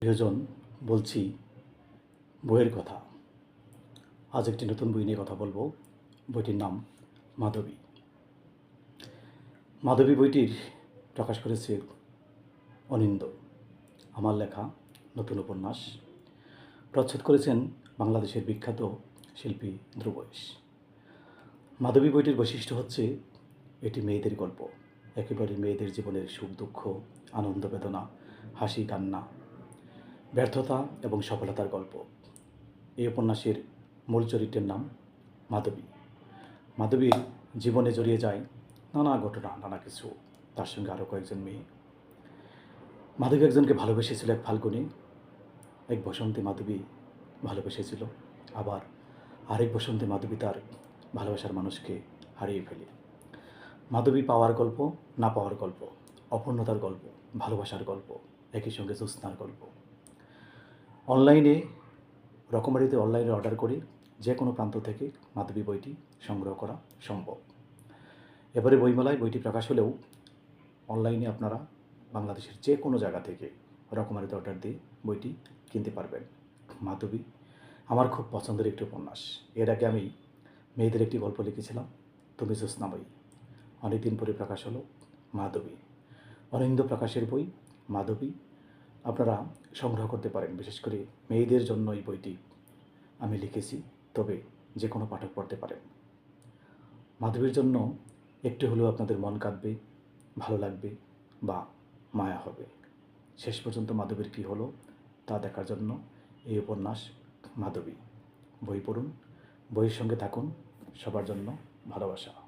প্রিয়জন, বলছি, বইয়ের কথা। আজ একটি নতুন বই নিয়ে কথা বলব। বইটির নাম মাধবী। মাধবী বইটির প্রকাশ করেছে অনিন্দ। আমার লেখা নতুন উপন্যাস। প্রচ্ছদ করেছেন বাংলাদেশের বিখ্যাত শিল্পী ধ্রুবয়েশ মাধবী বইটির বৈশিষ্ট্য হচ্ছে এটি মেয়েদের গল্প। একেবারে মেয়েদের জীবনের সুখ, দুঃখ, আনন্দ, বেদনা, হাসি, কান্না ব্যর্থতা এবং সফলতার গল্প। এই উপন্যাসের মূল চরিত্রের নাম মাধবী। মাধবীর জীবনে জড়িয়ে যায় নানা ঘটনা, নানা কিছু। তার সঙ্গে আরও কয়েকজন মেয়ে। মাধবী একজনকে ভালোবেসেছিল এক ফাল্গুনে। এক বসন্তী মাধবী ভালোবেসেছিল। আবার আরেক বসন্তী মাধবী তার ভালোবাসার মানুষকে হারিয়ে ফেলে। মাধবী পাওয়ার গল্প, না পাওয়ার গল্প, অপূর্ণতার গল্প, ভালোবাসার গল্প, একই সঙ্গে জ্যোৎস্নার গল্প। অনলাইনে, রকমারিতে অনলাইনে অর্ডার করে যে কোনো প্রান্ত থেকে মাধবী বইটি সংগ্রহ করা সম্ভব। এবারে বইমেলায় বইটি প্রকাশ হলেও অনলাইনে আপনারা বাংলাদেশের যে কোনো জায়গা থেকে রকমারিতে অর্ডার দিয়ে বইটি কিনতে পারবেন। মাধবী, আমার খুব পছন্দের একটি উপন্যাস। এর আগে আমি মেয়েদের একটি গল্প লিখেছিলাম, তুমি জ্যোৎস্নাময়ী অনেকদিন পরে প্রকাশ হলো মাধবী। অনিন্দ প্রকাশের বই মাধবী আপনারা সংগ্রহ করতে পারেন, বিশেষ করে মেয়েদের জন্য এই বইটি আমি লিখেছি, তবে যে কোনো পাঠক পড়তে পারেন। মাধবীর জন্য একটু হলেও আপনাদের মন কাঁদবে, ভালো লাগবে বা মায়া হবে। শেষ পর্যন্ত মাধবীর কী হলো তা দেখার জন্য এই উপন্যাস মাধবী। বই পড়ুন, বইয়ের সঙ্গে থাকুন, সবার জন্য ভালোবাসা।